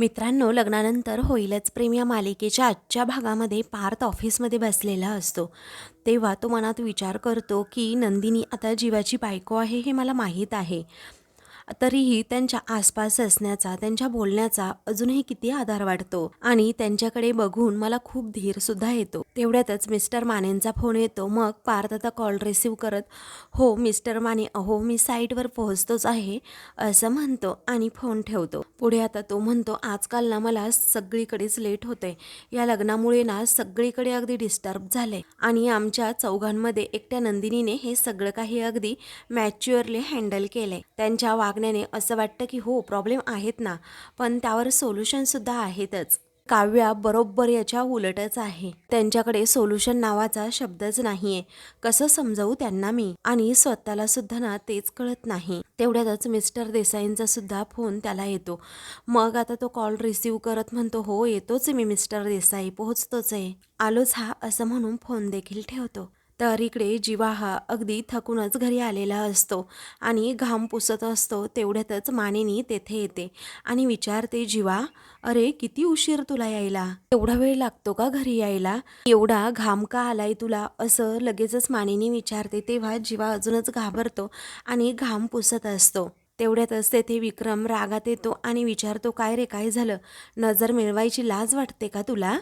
मित्रांनो लग्नानंतर होईलच प्रेम या मालिकेच्या आजच्या भागामध्ये पार्थ ऑफिसमध्ये बसलेला असतो. तेव्हा तो मनात विचार करतो की नंदिनी आता जीवाची बायको आहे हे मला माहीत आहे. तरीही त्यांच्या आसपास असण्याचा त्यांच्या बोलण्याचा अजूनही किती आधार वाटतो आणि त्यांच्याकडे बघून मला खूप धीरसुद्धा येतो. तेवढ्यातच मिस्टर मानेंचा फोन येतो. मग पार्थ आता कॉल रिसीव करत हो मिस्टर माने अहो मी साईटवर पोहोचतोच आहे असं म्हणतो आणि फोन ठेवतो. पुढे आता तो म्हणतो आजकाल ना मला सगळीकडेच लेट होते या लग्नामुळे ना सगळीकडे अगदी डिस्टर्ब झाले आणि आमच्या चौघांमध्ये एकट्या नंदिनीने हे सगळं काही अगदी मॅच्युअरली हँडल केले त्यांच्या वाग वागण्याने असं वाटतं की हो प्रॉब्लेम आहेत ना. पण त्यावर सोल्युशनसुद्धा आहेतच. काव्या बरोबर याच्या उलटच आहे. त्यांच्याकडे सोल्युशन नावाचा शब्दच नाहीये. कसं समजावू त्यांना मी? आणि स्वतःला सुद्धा ना तेच कळत नाही. तेवढ्यातच मिस्टर देसाईंचा सुद्धा फोन त्याला येतो. मग आता तो कॉल रिसीव करत म्हणतो हो येतोच मी मिस्टर देसाई पोहोचतोच आहे. आलोच हा असं म्हणून फोन देखील ठेवतो. तर इकडे जीवा हा अगदी थकूनच घरी आलेला असतो आणि घाम पुसत असतो तेवढ्यातच मानेनी तेथे येते आणि विचारते जीवा अरे किती उशीर तुला यायला? एवढा वेळ लागतो का घरी यायला? एवढा घाम का आलाय तुला? असं लगेचच मानेनी विचारते. तेव्हा जीवा अजूनच घाबरतो आणि घाम पुसत असतो. तेवढ्यातच तेथे विक्रम रागात येतो आणि विचारतो काय रे काय झालं? नजर मिळवायची लाज वाटते का तुला?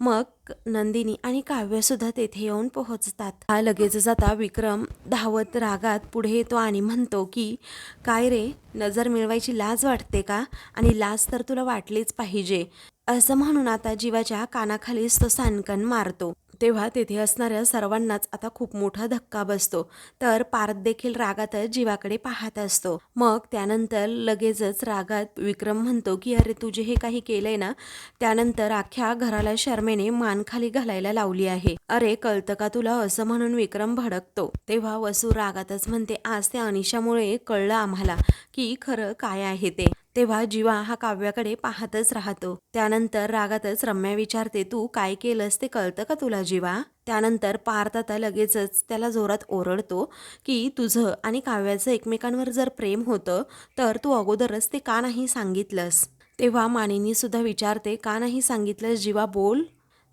मग नंदिनी आणि काव्यसुद्धा तेथे येऊन पोहोचतात. हा लगेच जाता विक्रम धावत रागात पुढे येतो आणि म्हणतो की काय रे नजर मिळवायची लाज वाटते का? आणि लाज तर तुला वाटलीच पाहिजे. असं म्हणून आता जीवाच्या कानाखालीच तो सानकन मारतो. तेव्हा तेथे असणाऱ्या सर्वांनाच आता खूप मोठा धक्का बसतो. तर पारत देखील रागातच जीवाकडे पाहत असतो. मग त्यानंतर लगेचच रागात विक्रम म्हणतो की अरे तुझे हे काही केलंय ना? त्यानंतर अख्ख्या घराला शर्मेने मान खाली घालायला लावली आहे. अरे कळतं का तुला? असं म्हणून विक्रम भडकतो. तेव्हा वसू रागातच म्हणते आज त्या अनिशामुळे कळलं आम्हाला की खरं काय आहे ते. तेव्हा जीवा हा काव्याकडे पाहतच राहतो. त्यानंतर रागातच रम्या विचारते तू काय केलंस? ते कळतं का तुला जीवा? त्यानंतर पार्थ आता लगेचच त्याला जोरात ओरडतो की तुझं आणि काव्याचं एकमेकांवर जर प्रेम होतं तर तू अगोदरच ते का नाही सांगितलंस? तेव्हा मानिनी सुद्धा विचारते का नाही सांगितलंस जीवा? बोल.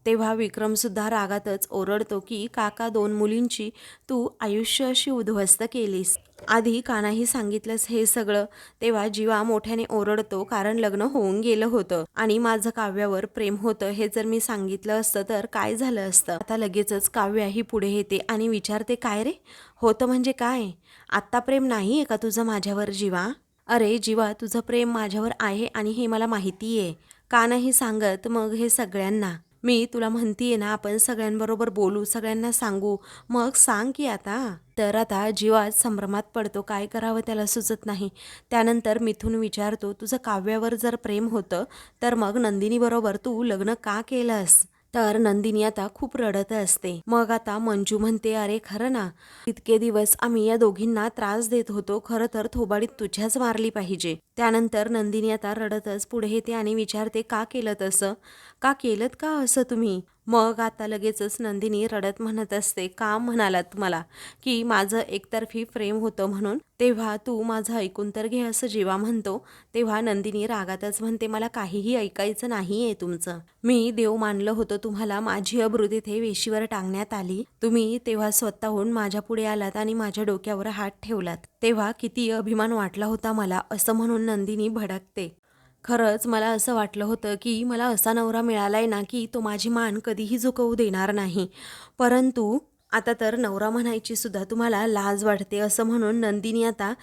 तेव्हा विक्रमसुद्धा रागातच ओरडतो की काका दोन मुलींची तू आयुष्य अशी उद्ध्वस्त केलीस. आधी का नाही सांगितलंस हे सगळं. तेव्हा जीवा मोठ्याने ओरडतो कारण लग्न होऊन गेलं होतं. आणि माझं काव्यावर प्रेम होतं हे जर मी सांगितलं असतं तर काय झालं असतं? आता लगेचच काव्या ही पुढे येते आणि विचारते काय रे? होतं म्हणजे काय? आत्ता प्रेम नाही आहे का तुझं माझ्यावर जीवा? अरे जीवा तुझं प्रेम माझ्यावर आहे आणि हे मला माहिती आहे का नाही सांगत मग हे सगळ्यांना? मी तुला म्हणतीये ना आपण सगळ्यांबरोबर बोलू सगळ्यांना सांगू. मग सांग की आता. तर आता जीवात संभ्रमात पडतो काय करावं त्याला सुचत नाही. त्यानंतर मिथून विचारतो तुझं काव्यावर जर प्रेम होतं तर मग नंदिनीबरोबर तू लग्न का केलंस? तर नंदिनी आता खूप रडत असते. मग आता मंजू म्हणते अरे खरं ना इतके दिवस आम्ही या दोघींना त्रास देत होतो. खरं तर थोबाडीत तुझ्याच मारली पाहिजे. त्यानंतर नंदिनी आता रडतच पुढे येते आणि विचारते का केलं तसं? का केलं का असं तुम्ही? मग आता लगेचच नंदिनी रडत म्हणत असते का म्हणालात मला की माझं एकतर्फी प्रेम होतं म्हणून? तेव्हा तू माझं ऐकून तर घे असं जेव्हा म्हणतो तेव्हा नंदिनी रागातच म्हणते मला काहीही ऐकायचं नाही आहे तुमचं. मी देव मानलं होतं तुम्हाला माझी अब्रू तिथे वेशीवर टांगण्यात आली. तुम्ही तेव्हा स्वतःहून माझ्या पुढे आलात आणि माझ्या डोक्यावर हात ठेवलात. तेव्हा किती अभिमान वाटला होता मला असं म्हणून नंदिनी भडकते. खरंच मला असं वाटलं होतं की मला असा नवरा मिळाला आहे ना की तो माझी मान कधीही झुकवू देणार नाही. परंतु आता तर नवरा म्हणायची सुद्धा तुम्हाला लाज वाटते असं म्हणून नंदिनी आता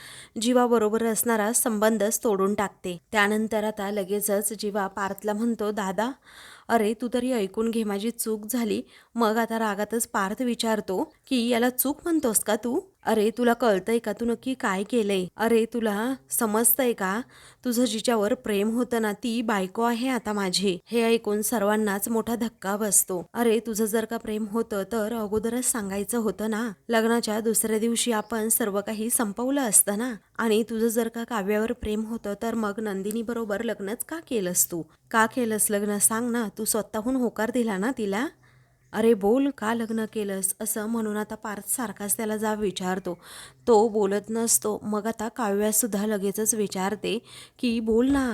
जीवाबरोबर असणारा संबंधच तोडून टाकते. त्यानंतर आता लगेचच जीवा पार्थला म्हणतो दादा अरे तू तरी ऐकून घे माझी चूक झाली. मग आता रागातच पार्थ विचारतो की याला चूक म्हणतोस का तू? अरे तुला कळतंय का तू नक्की काय केलंय? अरे तुला समजतंय का? तुझं जिच्यावर प्रेम होतं ना ती बायको आहे आता माझी. हे ऐकून सर्वांनाच मोठा धक्का बसतो. अरे तुझं जर का प्रेम होतं तर अगोदरच सांगायचं होतं ना. लग्नाच्या दुसऱ्या दिवशी आपण सर्व काही संपवलं असतं ना. आणि तुझं जर का काव्यावर प्रेम होतं तर मग नंदिनी बरोबर लग्नच का केलंस तू? का केलंस लग्न? सांग ना. तू स्वतःहून होकार दिला ना तिला? अरे बोल का लग्न केलंस? असं म्हणून आता पार्थ सारखाच त्याला जा विचारतो. तो बोलत नसतो. मग आता काव्यासुद्धा लगेचच विचारते की बोल ना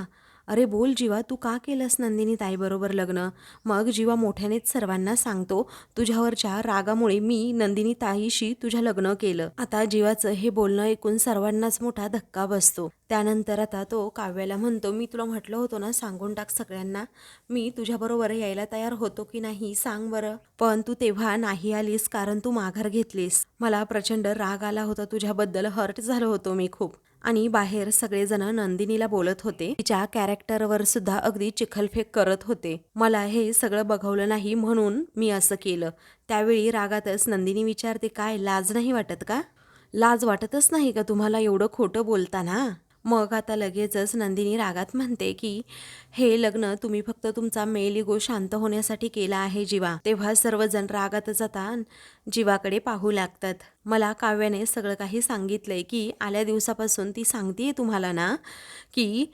अरे बोल जीवा तू का केलंस नंदिनी ताईबरोबर लग्न? मग जीवा मोठ्यानेच सर्वांना सांगतो तुझ्यावरच्या रागामुळे मी नंदिनी ताईशी तुझ्या लग्न केलं. आता जीवाचं हे बोलणं ऐकून सर्वांनाच मोठा धक्का बसतो. त्यानंतर आता तो काव्याला म्हणतो मी तुला म्हटलं होतं ना सांगून टाक सगळ्यांना. मी तुझ्याबरोबर यायला तयार होतो की नाही सांग बरं. पण तू तेव्हा नाही आलीस कारण तू माघार घेतलीस. मला प्रचंड राग आला होता तुझ्याबद्दल हर्ट झालो होतो मी खूप. आणि बाहेर सगळेजण नंदिनीला बोलत होते. तिच्या कॅरेक्टरवर सुद्धा अगदी चिखलफेक करत होते. मला हे सगळं बघवलं नाही म्हणून मी असं केलं. त्यावेळी रागातच नंदिनी विचारते काय लाज नाही वाटत का? लाज वाटतच नाही का तुम्हाला एवढं खोटं बोलताना? मग आता लगेचच नंदिनी रागात म्हणते की हे लग्न तुम्ही फक्त तुमचा मेलिगो शांत होण्यासाठी केला आहे जीवा. तेव्हा सर्वजण रागातच आता जीवाकडे पाहू लागतात. मला काव्याने सगळं काही सांगितलंय की आल्या दिवसापासून ती सांगते तुम्हाला ना की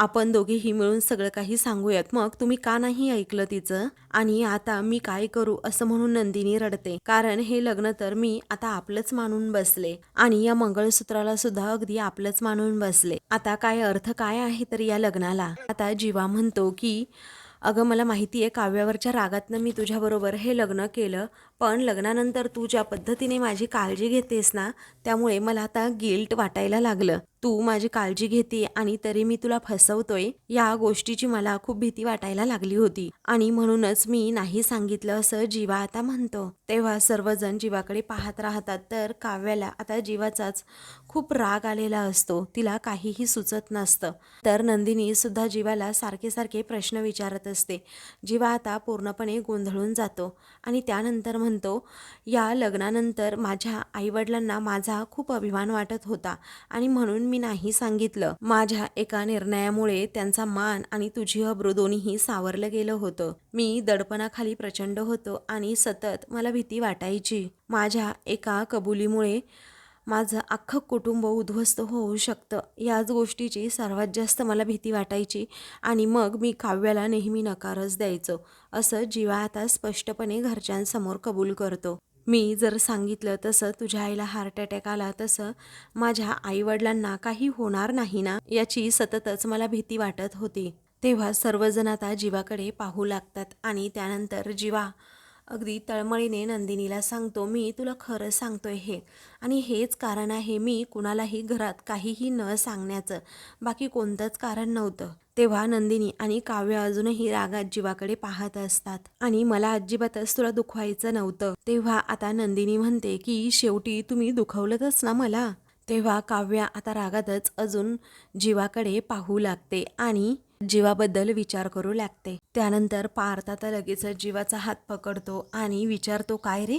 आपण दोघेही मिळून सगळं काही सांगूयात. मग तुम्ही का नाही ऐकलं तिचं? आणि आता मी काय करू असं म्हणून नंदिनी रडते. कारण हे लग्न तर मी आता आपलंच मानून बसले. आणि या मंगळसूत्राला सुद्धा अगदी आपलंच मानून बसले. आता काय अर्थ काय आहे तर या लग्नाला? आता जीवा म्हणतो की अगं मला माहिती आहे काव्यावरच्या रागातनं मी तुझ्याबरोबर हे लग्न केलं. पण लग्नानंतर तू ज्या पद्धतीने माझी काळजी घेतेस ना त्यामुळे मला आता गिल्ट वाटायला लागलं. तू माझी काळजी घेते आणि तरी मी तुला फसवतोय या गोष्टीची मला खूप भीती वाटायला लागली होती. आणि म्हणूनच मी नाही सांगितलं असं जीवा आता म्हणतो. तेव्हा सर्वजण जीवाकडे पाहत राहतात तर काव्याला आता जीवाचाच खूप राग आलेला असतो. तिला काहीही सुचत नसतं. तर नंदिनी सुद्धा जीवाला सारखे सारखे प्रश्न विचारत असते. जीवा आता पूर्णपणे गोंधळून जातो. आणि त्यानंतर म्हणतो या लग्नानंतर माझ्या आईवडिलांना माझा खूप अभिमान वाटत होता आणि म्हणून मी नाही सांगितलं. माझ्या एका निर्णयामुळे त्यांचा मान आणि तुझी अब्रू दोन्हीही सावरलं गेलं होतं. मी दडपणाखाली प्रचंड होतो आणि सतत मला भीती वाटायची. माझ्या एका कबुलीमुळे माझं अख्खं कुटुंब उद्ध्वस्त होऊ शकतं याच गोष्टीची सर्वात जास्त मला भीती वाटायची आणि मग मी काव्याला नेहमी नकारच द्यायचो असं जीवा आता स्पष्टपणे घरच्यांसमोर कबूल करतो. मी जर सांगितलं तसं तुझ्या आईला हार्ट अटॅक आला तसं माझ्या आईवडिलांना काही होणार नाही ना याची सततच मला भीती वाटत होती. तेव्हा सर्वजण आता जीवाकडे पाहू लागतात आणि त्यानंतर जीवा अगदी तळमळीने नंदिनीला सांगतो मी तुला खरं सांगतोय हे. आणि हेच कारण आहे मी कुणालाही घरात काहीही न सांगण्याचं. बाकी कोणतंच कारण नव्हतं. तेव्हा नंदिनी आणि काव्य अजूनही रागात जीवाकडे पाहत असतात. आणि मला अजिबातच तुला दुखवायचं नव्हतं. तेव्हा आता नंदिनी म्हणते की शेवटी तुम्ही दुखवलंच ना मला? तेव्हा काव्या आता रागातच अजून जीवाकडे पाहू लागते आणि जीवाबद्दल विचार करू लागते. त्यानंतर पार्थ आता लगेच जीवाचा हात पकडतो आणि विचारतो काय रे?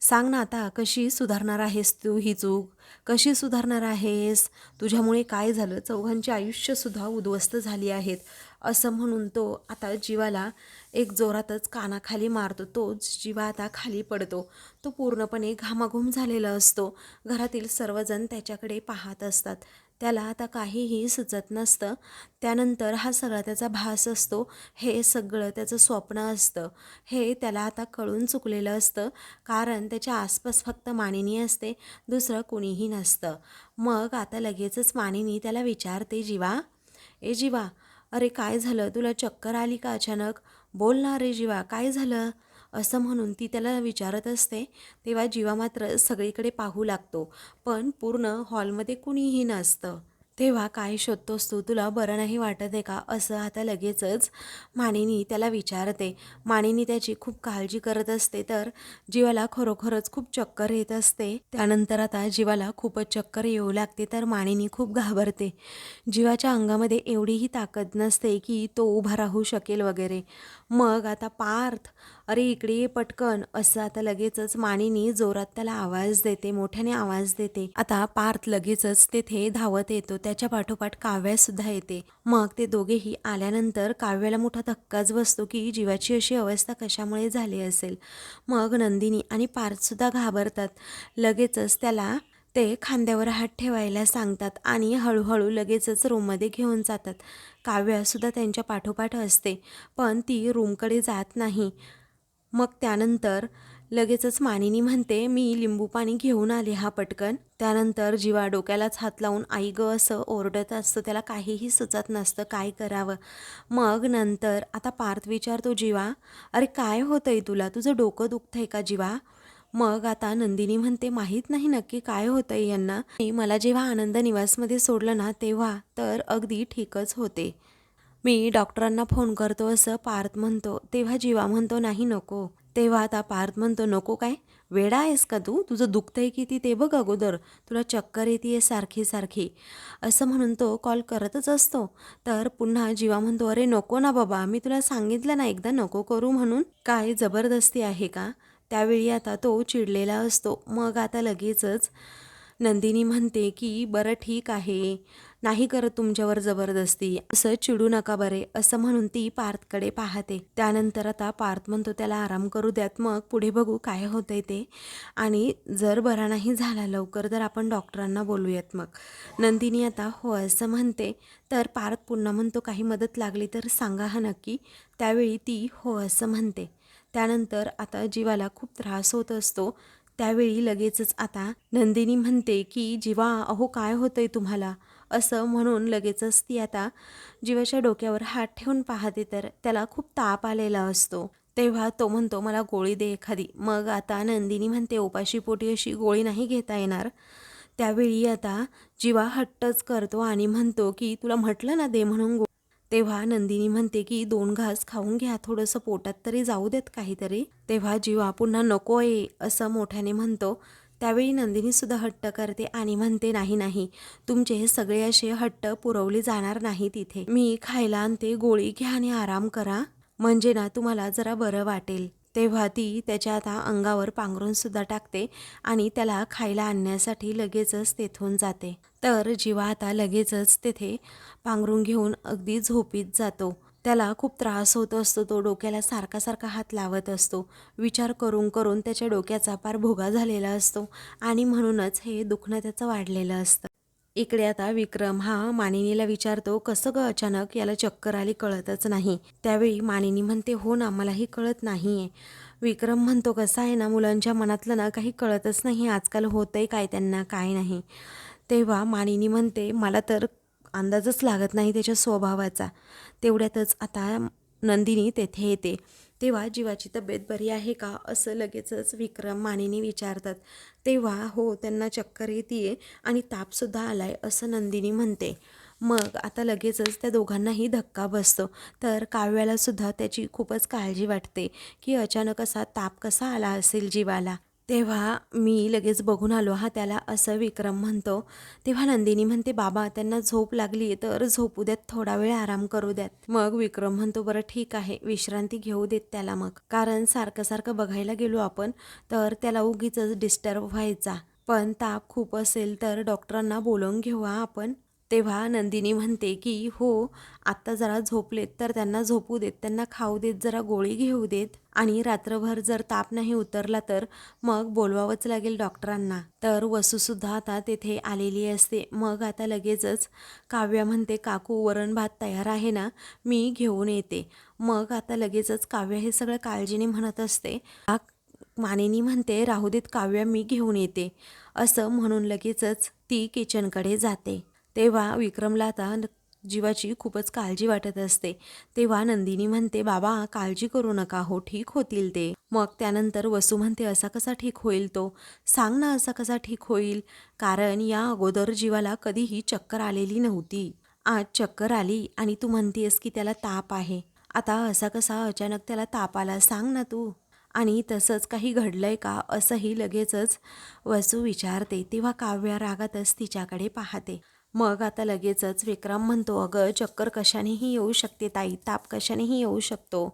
सांग ना आता कशी सुधारणार आहेस तू ही चूक? कशी सुधारणार आहेस? तुझ्यामुळे काय झालं? चौघांचे आयुष्यसुद्धा उद्ध्वस्त झाली आहेत. असं म्हणून तो आता जीवाला एक जोरातच कानाखाली मारतो. तोच जीवा आता खाली पडतो. तो पूर्णपणे घामाघूम झालेला असतो. घरातील सर्वजण त्याच्याकडे पाहत असतात. त्याला आता काहीही सुचत नसतं. त्यानंतर हा सगळा त्याचा भास असतो. हे सगळं त्याचं स्वप्न असतं. हे त्याला आता कळून चुकलेलं असतं. कारण त्याच्या आसपास फक्त मानिनी असते. दुसरं कुणीही नसतं. मग आता लगेचच मानिनी त्याला विचारते जीवा ए जीवा अरे काय झालं? तुला चक्कर आली का अचानक? बोल ना रे जीवा काय झालं? असं म्हणून ती त्याला विचारत असते तेव्हा जीवा मात्र सगळीकडे पाहू लागतो पण पूर्ण हॉलमध्ये कुणीही नसतं. तेव्हा काय शोधतोस तू तुला बरं नाही वाटत आहे का? असं आता लगेचच मानिनी त्याला विचारते. मानिनी त्याची खूप काळजी करत असते तर जीवाला खरोखरच खूप चक्कर येत असते. त्यानंतर आता जीवाला खूपच चक्कर येऊ लागते तर मानिनी खूप घाबरते. जीवाच्या अंगामध्ये एवढीही ताकद नसते की तो उभा राहू शकेल वगैरे. मग आता पार्थ अरे इकडे ये पटकन. असं आता लगेचच मानिनी जोरात त्याला आवाज देते मोठ्याने आवाज देते. आता पार्थ लगेचच तेथे धावत येतो त्याच्या पाठोपाठ काव्यासुद्धा येते. मग ते दोघेही आल्यानंतर काव्याला मोठा धक्काच बसतो की जीवाची अशी अवस्था कशामुळे झाली असेल. मग नंदिनी आणि पार्थसुद्धा घाबरतात. लगेचच त्याला ते खांद्यावर हात ठेवायला सांगतात आणि हळूहळू लगेचच रूममध्ये घेऊन जातात. काव्यासुद्धा त्यांच्या पाठोपाठ असते पण ती रूमकडे जात नाही. मग त्यानंतर लगेचच मानिनी म्हणते मी लिंबू पाणी घेऊन आले हा पटकन. त्यानंतर जीवा डोक्यालाच हात लावून आई ग असं ओरडत असतं त्याला काहीही सुचत नसतं काय करावं? मग नंतर आता पार्थ विचारतो जीवा अरे काय होतंय तुला? तुझं डोकं दुखतंय का जीवा? मग आता नंदिनी म्हणते माहीत नाही नक्की काय होतंय यांना. मला जेव्हा आनंद निवासमध्ये सोडलं ना तेव्हा तर अगदी ठीकच होते. मी डॉक्टरांना फोन करतो असं पार्थ म्हणतो. तेव्हा जीवा म्हणतो नाही नको. तेव्हा आता पार्थ म्हणतो नको काय? वेडा आहेस का तू? तुझं दुखतंय किती ते बघ अगोदर. तुला चक्कर येते सारखी सारखी. असं म्हणून तो कॉल करतच असतो. तर पुन्हा जीवा म्हणतो अरे नको ना बाबा. मी तुला सांगितलं ना एकदा नको करू म्हणून. काय जबरदस्ती आहे का? त्यावेळी आता तो चिडलेला असतो. मग आता लगेचच नंदिनी म्हणते की बरं ठीक आहे. नाही करत तुमच्यावर जबरदस्ती. असं चिडू नका बरे असं म्हणून ती पार्थकडे पाहते. त्यानंतर आता पार्थ म्हणतो त्याला आराम करू द्यात. मग पुढे बघू काय होतंय ते. आणि जर बरा नाही झाला लवकर तर आपण डॉक्टरांना बोलूयात मग. नंदिनी आता हो असं म्हणते. तर पार्थ पुन्हा म्हणतो काही मदत लागली तर सांगा हा नक्की. त्यावेळी ती हो असं म्हणते. त्यानंतर आता जीवाला खूप त्रास होत असतो. त्यावेळी लगेचच आता नंदिनी म्हणते की जीवा अहो काय होतंय तुम्हाला? असं म्हणून लगेचच ती आता जीवाच्या डोक्यावर हात ठेवून पाहते तर त्याला खूप ताप आलेला असतो. तेव्हा तो म्हणतो मला गोळी दे एखादी. मग आता नंदिनी म्हणते उपाशी पोटी अशी गोळी नाही घेता येणार. त्यावेळी आता जीवा हट्टच करतो आणि म्हणतो की तुला म्हटलं ना दे म्हणून गो तेव्हा नंदिनी म्हणते की दोन घास खाऊन घ्या थोडंसं पोटात तरी जाऊ देत काहीतरी. तेव्हा जीवा पुन्हा नको आहे असं मोठ्याने म्हणतो. त्यावेळी नंदिनीसुद्धा हट्ट करते आणि म्हणते नाही नाही तुमचे हे सगळे असे हट्ट पुरवले जाणार नाही तिथे मी खायला आणते गोळी घ्या आणि आराम करा. म्हणजे ना तुम्हाला जरा बरं वाटेल. तेव्हा ती त्याच्या आता अंगावर पांघरूनसुद्धा टाकते आणि त्याला खायला आणण्यासाठी लगेचच तेथून जाते. तर जीवा आता लगेचच तेथे पांघरून घेऊन अगदी झोपीत जातो. त्याला खूप त्रास होत असतो तो डोक्याला सारखा सारखा हात लावत असतो. विचार करून करून त्याच्या डोक्याचा पार भोगा झालेला असतो आणि म्हणूनच हे दुखणं त्याचं वाढलेलं असतं. इकडे आता विक्रम हा मानिनीला विचारतो कसं ग अचानक याला चक्कर आली कळतच नाही. त्यावेळी मानिनी म्हणते हो ना मलाही कळत नाही आहे विक्रम म्हणतो कसा आहे ना मुलांच्या मनातलं ना काही कळतच नाही आजकाल होतंय काय त्यांना काय नाही. तेव्हा मानिनी म्हणते मला तर अंदाजच लागत नाही त्याच्या स्वभावाचा. तेवढ्यातच आता नंदिनी तेथे येते. तेव्हा जीवाची तब्येत बरी आहे का? असं लगेचच विक्रम मानिनी विचारतात. तेव्हा हो त्यांना चक्कर येते आणि तापसुद्धा आलाय असं नंदिनी म्हणते. मग आता लगेचच त्या दोघांनाही धक्का बसतो. तर काव्यालासुद्धा त्याची खूपच काळजी वाटते की अचानक असा ताप कसा आला असेल जीवाला? तेव्हा मी लगेच बघून आलो. हा त्याला असं विक्रम म्हणतो. तेव्हा नंदिनी म्हणते बाबा त्यांना झोप लागली तर झोपू द्यात थोडा वेळ आराम करू द्यात. मग विक्रम म्हणतो बरं ठीक आहे विश्रांती घेऊ देत त्याला मग. कारण सारखं सारखं बघायला गेलो आपण तर त्याला उगीच डिस्टर्ब व्हायचा. पण ताप खूप असेल तर डॉक्टरांना बोलवून घेऊ आपण. तेव्हा नंदिनी म्हणते की हो आत्ता जरा झोपलेत तर त्यांना झोपू देत त्यांना खाऊ देत जरा गोळी घेऊ देत. आणि रात्रभर जर ताप नाही उतरला तर मग बोलवावंच लागेल डॉक्टरांना. तर वसूसुद्धा आता तेथे आलेली असते. मग आता लगेचच काव्या म्हणते काकू वरण भात तयार आहे ना? मी घेऊन येते. मग आता लगेचच काव्या हे सगळं काळजीने म्हणत असते. मानिनी म्हणते राहू देत काव्या मी घेऊन येते. असं म्हणून लगेचच ती किचनकडे जाते. तेव्हा विक्रमला आता जीवाची खूपच काळजी वाटत असते. तेव्हा नंदिनी म्हणते बाबा काळजी करू नका हो ठीक होतील ते. मग त्यानंतर वसू म्हणते असा कसा ठीक होईल तो? सांग ना असा कसा ठीक होईल? कारण या अगोदर जीवाला कधीही चक्कर आलेली नव्हती. आज चक्कर आली आणि तू म्हणतेस की त्याला ताप आहे. आता असा कसा अचानक त्याला ताप आला सांग ना तू. आणि तसंच काही घडलंय का असंही लगेचच वसू विचारते. तेव्हा काव्या रागातच तिच्याकडे पाहते. मग आता लगेचच विक्रम म्हणतो अगं चक्कर कशानेही येऊ शकते ताई ताप कशानेही येऊ शकतो.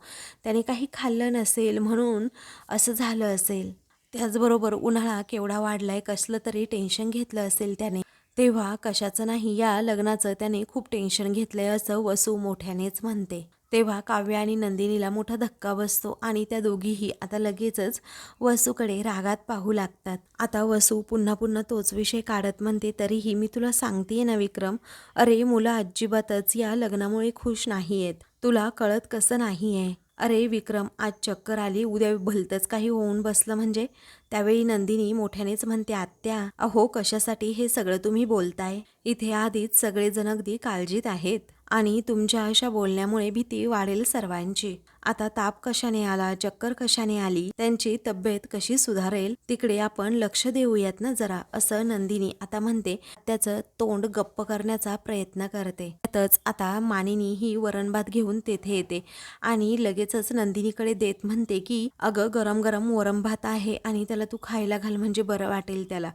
त्याने काही खाल्लं नसेल म्हणून असं झालं असेल. त्याचबरोबर उन्हाळा केवढा वाढलाय कसलं तरी टेन्शन घेतलं असेल त्याने. तेव्हा कशाचं नाही या लग्नाचं त्याने खूप टेन्शन घेतलंय असं वसू मोठ्यानेच म्हणते. तेव्हा काव्य आणि नंदिनीला मोठा धक्का बसतो आणि त्या दोघीही आता लगेचच वसूकडे रागात पाहू लागतात. आता वसू पुन्हा पुन्हा तोच विषय काढत म्हणते तरीही मी तुला सांगतेय ना विक्रम अरे मुलं अजिबातच या लग्नामुळे खुश नाही आहेत तुला कळत कसं नाही आहे अरे विक्रम आज चक्कर आली उद्या भलतंच काही होऊन बसलं म्हणजे? त्यावेळी नंदिनी मोठ्यानेच म्हणते आत्या अहो कशासाठी हे सगळं तुम्ही बोलताय? इथे आधीच सगळेजण अगदी काळजीत आहेत. आणि तुमच्या अशा बोलण्यामुळे भीती वाढेल सर्वांची. आता ताप कशाने आला चक्कर कशाने आली त्यांची तब्येत कशी सुधारेल तिकडे आपण लक्ष देऊयात ना जरा असं नंदिनी आता म्हणते. त्याचं तोंड गप्प करण्याचा प्रयत्न करते. त्यातच आता मानिनी ही वरणभात घेऊन तेथे येते आणि लगेचच नंदिनीकडे देत म्हणते की अगं गरम गरम वरण भात आहे आणि त्याला तू खायला घाल म्हणजे बरं वाटेल त्याला.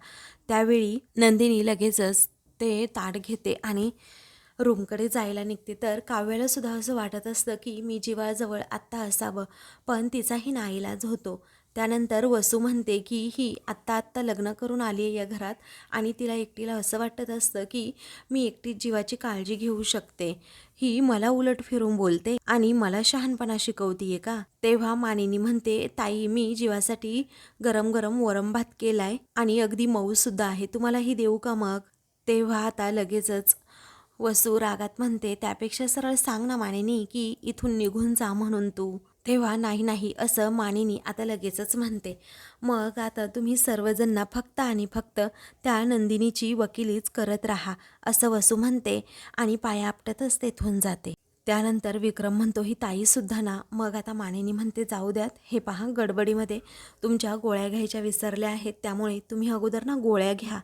त्यावेळी नंदिनी लगेचच ते ताट घेते आणि रूमकडे जायला निघते. तर काव्याला सुद्धा असं वाटत असतं की मी जीवाजवळ आत्ता असावं पण तिचाही नाईलाज होतो. त्यानंतर वसू म्हणते की ही आत्ता आत्ता लग्न करून आली आहे या घरात आणि तिला एकटीला असं वाटत असतं की मी एकटी जीवाची काळजी घेऊ शकते. ही मला उलट फिरून बोलते आणि मला शहाणपणा शिकवतीये का? तेव्हा मानिनी म्हणते ताई मी जीवासाठी गरम गरम वरम भात केलाय आणि अगदी मऊसुद्धा आहे. तुम्हाला ही देऊ का मग? तेव्हा आता लगेचच वसू रागात म्हणते त्यापेक्षा सरळ सांग ना मानिनी की इथून निघून जा म्हणून तू. तेव्हा नाही नाही असं मानिनी आता लगेचच म्हणते. मग आता तुम्ही सर्वजणना फक्त आणि फक्त त्या नंदिनीची वकिलीच करत राहा असं वसू म्हणते आणि पाया आपटतच तेथून जाते. त्यानंतर विक्रम म्हणतो ही ताईसुद्धा ना. मग आता मानिनी म्हणते जाऊ द्यात हे पहा गडबडीमध्ये तुमच्या गोळ्या घ्यायच्या विसरल्या आहेत त्यामुळे तुम्ही अगोदर ना गोळ्या घ्या.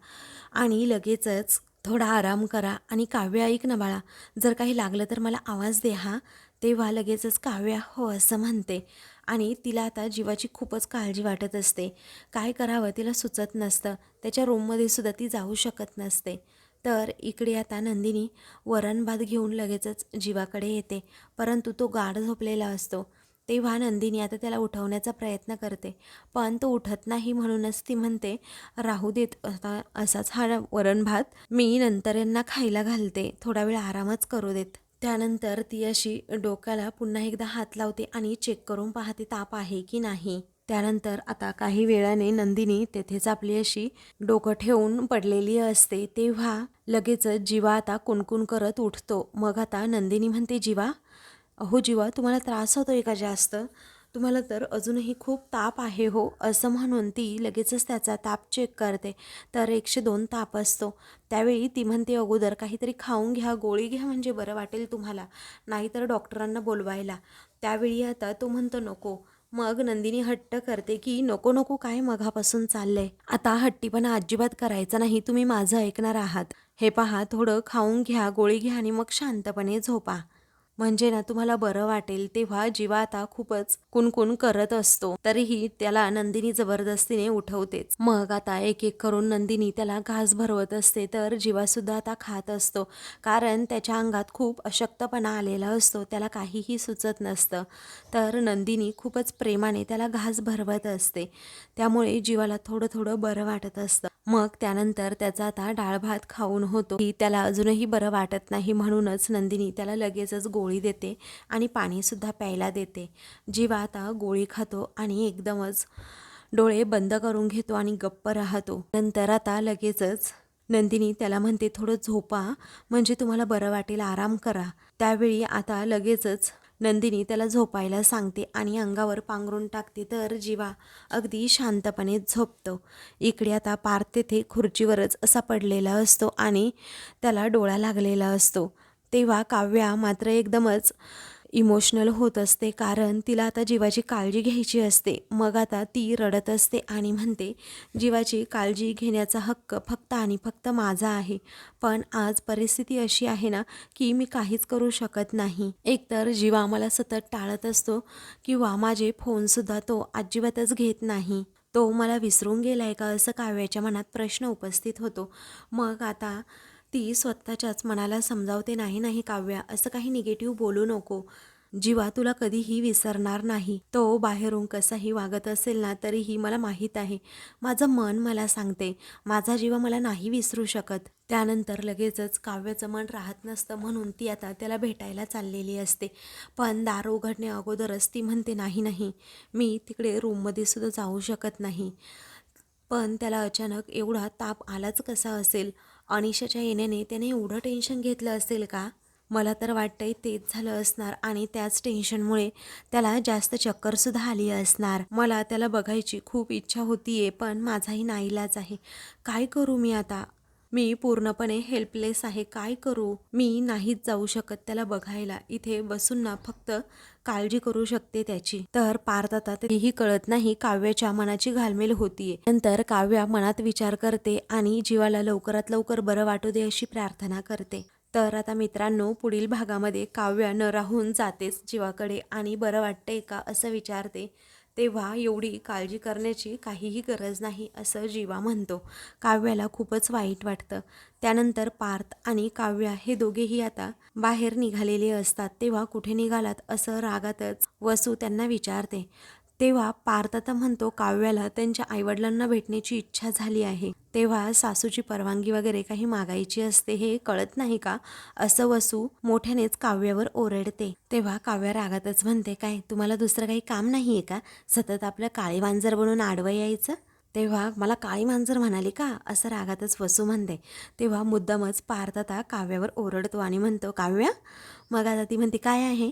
आणि लगेचच थोडा आराम करा आणि काव्य ऐक ना बाळा. जर काही लागलं तर मला आवाज दे हा. तेव्हा लगेचच काव्या हो असं म्हणते. आणि तिला आता जीवाची खूपच काळजी वाटत असते. काय करावं तिला सुचत नसतं. त्याच्या रूममध्ये सुद्धा ती जाऊ शकत नसते. तर इकडे आता नंदिनी वरण भात घेऊन लगेचच जीवाकडे येते. परंतु तो गाढ झोपलेला असतो. तेव्हा नंदिनी आता त्याला उठवण्याचा प्रयत्न करते. पण तो उठत नाही म्हणूनच ती म्हणते राहू देत आता असाच हा वरण भात मी नंतर यांना खायला घालते. थोडा वेळ आरामच करू देत. त्यानंतर ती अशी डोक्याला पुन्हा एकदा हात लावते आणि चेक करून पाहते ताप आहे की नाही. त्यानंतर आता काही वेळाने नंदिनी तेथेच आपली अशी डोकं ठेवून पडलेली असते. तेव्हा लगेचच जीवा आता कुणकुण करत उठतो. मग आता नंदिनी म्हणते जीवा अहो जीवा तुम्हाला त्रास होतोय का जास्त? तुम्हाला तर अजूनही खूप ताप आहे हो असं म्हणून ती लगेचच त्याचा ताप चेक करते. तर एकशे दोन ताप असतो. त्यावेळी ती म्हणते अगोदर काहीतरी खाऊन घ्या गोळी घ्या म्हणजे बरं वाटेल तुम्हाला नाहीतर डॉक्टरांना बोलवायला. त्यावेळी आता तो म्हणतो नको. मग नंदिनी हट्ट करते की नको नको काय मघापासून चाललंय? आता हट्टीपणा अजिबात करायचा नाही तुम्ही माझं ऐकणार आहात. हे पहा थोडं खाऊन घ्या गोळी घ्या आणि मग शांतपणे झोपा. म्हणजे ना तुम्हाला बरं वाटेल तेव्हा जीवा आता खूपच कुणकुण करत असतो. तरीही त्याला नंदिनी जबरदस्तीने उठवतेच. मग आता एक एक करून नंदिनी त्याला घास भरवत असते तर जीवा सुद्धा आता खात असतो. कारण त्याच्या अंगात खूप अशक्तपणा आलेला असतो त्याला काहीही सुचत नसतं. तर नंदिनी खूपच प्रेमाने त्याला घास भरवत असते. त्यामुळे जीवाला थोडं थोडं बरं वाटत असतं. मग त्यानंतर त्याचा आता डाळ भात खाऊन होतो. की त्याला अजूनही बरं वाटत नाही म्हणूनच नंदिनी त्याला लगेचच गोळी देते आणि पाणीसुद्धा प्यायला देते. जीवा आता गोळी खातो आणि एकदमच डोळे बंद करून घेतो आणि गप्प राहतो. नंतर आता लगेचच नंदिनी त्याला म्हणते थोडं झोपा म्हणजे तुम्हाला बरं वाटेल आराम करा. त्यावेळी आता लगेचच नंदिनी त्याला झोपायला सांगते आणि अंगावर पांघरून टाकते तर जीवा अगदी शांतपणे झोपतो. इकडे आता पार्थ तेथे खुर्चीवरच असा पडलेला असतो आणि त्याला डोळा लागलेला असतो. तेव्हा काव्या मात्र एकदमच इमोशनल होत असते कारण तिला आता जीवाची काळजी घ्यायची असते. मग आता ती रडत असते आणि म्हणते जीवाची काळजी घेण्याचा हक्क फक्त आणि फक्त माझा आहे. पण आज परिस्थिती अशी आहे ना की मी काहीच करू शकत नाही. एकतर जीवा मला सतत टाळत असतो किंवा माझे फोनसुद्धा तो अजिबातच घेत नाही. तो मला विसरून गेलाय का असं काव्याच्या मनात प्रश्न उपस्थित होतो. मग आता ती स्वतःच्याच मनाला समजावते नाही नाही काव्या असं काही निगेटिव्ह बोलू नको. जीवा तुला कधीही विसरणार नाही. तो बाहेरून कसाही वागत असेल ना तरीही मला माहीत आहे. माझं मन मला सांगते. माझा जीवा मला नाही विसरू शकत. त्यानंतर लगेचच काव्याचं मन राहत नसतं म्हणून ती आता त्याला भेटायला चाललेली असते. पण दार उघडणे अगोदरच ती म्हणते नाही नाही मी तिकडे रूममध्ये सुद्धा जाऊ शकत नाही. पण त्याला अचानक एवढा ताप आलाच कसा असेल? अनिशाच्या येण्याने त्याने एवढं टेन्शन घेतलं असेल का? मला तर वाटतंय तेच झालं असणार आणि त्याच टेन्शनमुळे त्याला जास्त चक्करसुद्धा आली असणार. मला त्याला बघायची खूप इच्छा होतीये पण माझाही नाईलाज आहे. काय करू मी आता? मी पूर्णपणे हेल्पलेस आहे. काय करू? मी नाहीच जाऊ शकत त्याला बघायला. इथे बसून ना फक्त काळजी करू शकते त्याची. तर पार्थ आता तरीही कळत नाही काव्याच्या मनाची घालमेल होतीये. नंतर काव्या मनात विचार करते आणि जीवाला लवकरात लवकर बरं वाटू दे अशी प्रार्थना करते. तर आता मित्रांनो पुढील भागामध्ये काव्या न राहून जातेच जीवाकडे आणि बरं वाटतंय का असं विचारते. तेव्हा एवढी काळजी करण्याची काहीही गरज नाही असं जीवा म्हणतो. काव्याला खूपच वाईट वाटतं. त्यानंतर पार्थ आणि काव्या हे दोघेही आता बाहेर निघालेले असतात. तेव्हा कुठे निघालात असं रागातच वसू त्यांना विचारते. तेव्हा पार्थता म्हणतो काव्याला त्यांच्या आईवडिलांना भेटण्याची इच्छा झाली आहे. तेव्हा सासूची परवानगी वगैरे काही मागायची असते हे कळत नाही का? असं वसू मोठ्यानेच काव्यावर ओरडते. तेव्हा काव्या रागातच म्हणते काय तुम्हाला दुसरं काही काम नाही आहे का? सतत आपलं काळी मांजर बनून आडवं यायचं? तेव्हा मला काळी मांजर म्हणाली का? असं रागातच वसू म्हणते. तेव्हा मुद्दामच पार्थता काव्यावर ओरडतो आणि म्हणतो काव्या मग आता ती म्हणते काय आहे?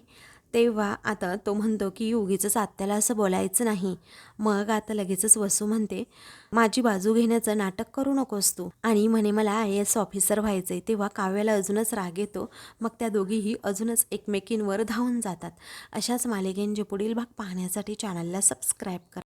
तेव्हा आता तो म्हणतो की योगीचं आत्याला असं बोलायचं नाही. मग आता लगेचच वसू म्हणते माझी बाजू घेण्याचं नाटक करू नकोस तू. आणि म्हणे मला आय एस ऑफिसर व्हायचंय. तेव्हा काव्याला अजूनच राग येतो मग त्या दोघीही अजूनच एकमेकींवर धावून जातात. अशाच मालिकेंचे पुढील भाग पाहण्यासाठी चॅनलला सबस्क्राईब करा.